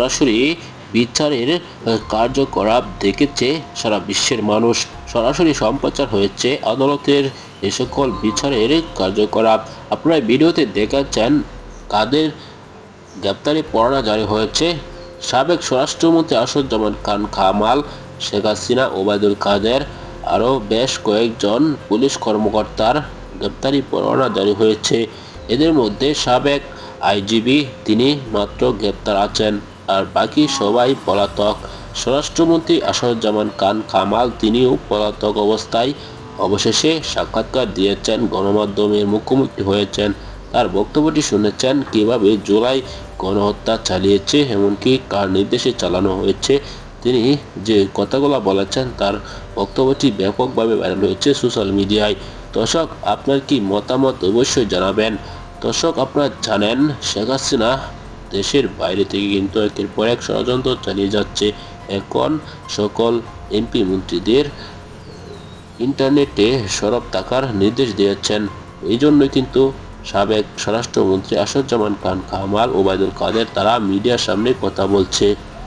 সরাসরি বিচারের কার্যকলাপ দেখেছে সারা বিশ্বের মানুষ। সরাসরি সম্প্রচার হয়েছে আদালতের এ সকল বিচারের কার্যকলাপ। আপনারা ভিডিওতে দেখাচ্ছেন কাদের গ্রেপ্তারি পরোয়ানা জারি হয়েছে। সাবেক স্বরাষ্ট্রমন্ত্রী আসাদুজ্জামান খান খামাল শেখ হাসিনা, ওবায়দুল কাদের আরও বেশ কয়েকজন পুলিশ কর্মকর্তার গ্রেপ্তারি পরোয়ানা জারি হয়েছে। এদের মধ্যে সাবেক আইজিবি তিনি মাত্র গ্রেপ্তার আছেন। আর বাকি সবাই পলাতক। স্বরাষ্ট্রমন্ত্রী আসাদুজ্জামান খান কামাল তিনিও পলাতক অবস্থায় অবশেষে সাক্ষাৎকার দিয়েছেন। গণমাধ্যমের মুখোমুখি হয়েছেন। তার বক্তব্যটি শুনেছেন, কীভাবে জুলাই গণহত্যা চালিয়েছে, এমনকি কার নির্দেশে চালানো হয়েছে। তিনি যে কথাগুলো বলেছেন, তার বক্তব্যটি ব্যাপকভাবে ভাইরাল হয়েছে সোশ্যাল মিডিয়ায়। দর্শক, আপনার কি মতামত অবশ্যই জানাবেন। দর্শক, আপনারা জানেন, শেখ হাসিনা দেশের বাইরে থেকে কিন্তু একের পর এক ষড়যন্ত্র চালিয়ে যাচ্ছে এখন সকল এমপি মন্ত্রীদের ইন্টারনেটে সরব থাকার নির্দেশ দিয়েছেন। এই জন্যই কিন্তু সাবেক স্বরাষ্ট্রমন্ত্রী আসাদুজ্জামান খান কামাল ওবায়দুল কাদের, তারা মিডিয়ার সামনে কথা বলছে।